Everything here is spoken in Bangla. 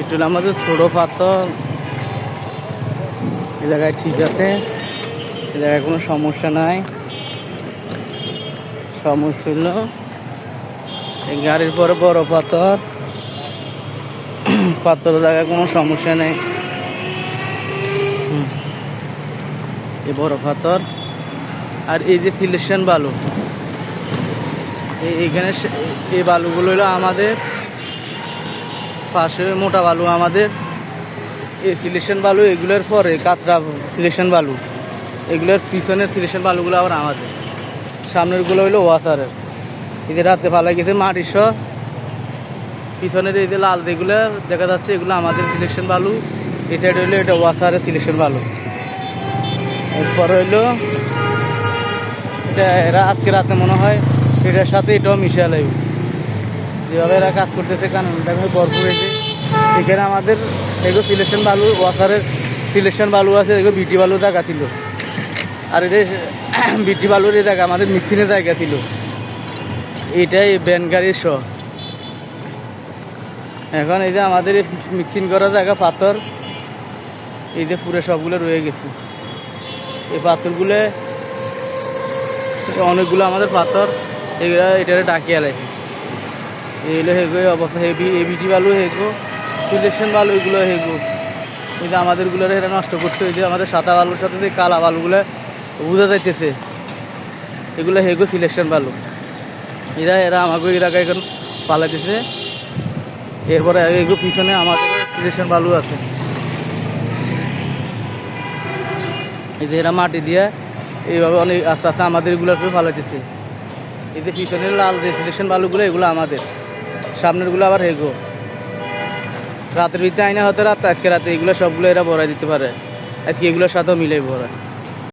এটা হলো আমাদের ছোটো পাথর। এই জায়গায় ঠিক আছে। এ জায়গায় কোনো সমস্যা নাই। সমস্যা এই গাড়ির পরে বড় পাথর। পাথর জায়গায় কোনো সমস্যা নেই। এই বড় পাথর। আর এই যে সিলেকশন বালু এইখানে এই বালুগুলো হলো আমাদের পাশে মোটা বালু, আমাদের এই সিলেকশন বালু, এগুলোর পরে কাতরা সিলেকশন বালু। এগুলোর পিছনের সিলেকশন বালুগুলো আবার আমাদের। সামনেরগুলো হইল ওয়াসারের। এই যে রাতে পালা গেছে মাটির সহ। পিছনের এই যে লাল যেগুলো দেখা যাচ্ছে, এগুলো আমাদের সিলেকশন বালু। এই সাইড হইল এটা ওয়াসারের সিলেকশন বালু। এরপর হইল এটা এরা আজকে রাতে মনে হয় এটার সাথে এটাও মিশে লাগবে যেভাবে এরা কাজ করতেছে কারণটা ভরপুর হয়েছে এখানে আমাদের এগুলো সিলেকশন বালু ওয়াসারের সিলেকশন বালু আছে এগুলো বিটি বালুর জায়গা ছিল। আর এটা বিটি বালুর জায়গা, আমাদের মিক্সিংয়ের জায়গা ছিল। এইটাই ব্যান গাড়ির শো। এখন এই যে আমাদের মিক্সিং করার জায়গা, পাথর, এই যে পুরো সবগুলো রয়ে গেছে। এই পাথরগুলো, অনেকগুলো আমাদের পাথর, এগুলো এটারে ডাকিয়ে লাগছে এগুলো হেগো অবস্থা হেভি এবিটি বালু হেগো সিলেকশন বালু এগুলো হেগো। যে আমাদেরগুলো এটা নষ্ট করতে হয়েছে আমাদের সাদা বালুর সাথে যে কালা বালুগুলো বোঝা যাইতেছে, এগুলো হেগো সিলেকশন বালু। এরা এরা আমাকে এলাকায় এখন পালাইতেছে। এরপরে এগো পিছনে আমাদের সিলেকশন বালু আছে। যে এরা মাটি দিয়ে এইভাবে অনেক আস্তে আস্তে আমাদের এগুলোকে ফালাইতেছে যে পিছনের লাল যে সিলেকশন বালুগুলো, এগুলো আমাদের। সামনেরগুলো আবার হেগো রাতের ভিতরে আইনা হতে রাত, আজকে রাতে এগুলো সবগুলো এরা ভরাই দিতে পারে। আজকে এগুলোর সাথেও মিলে ভরা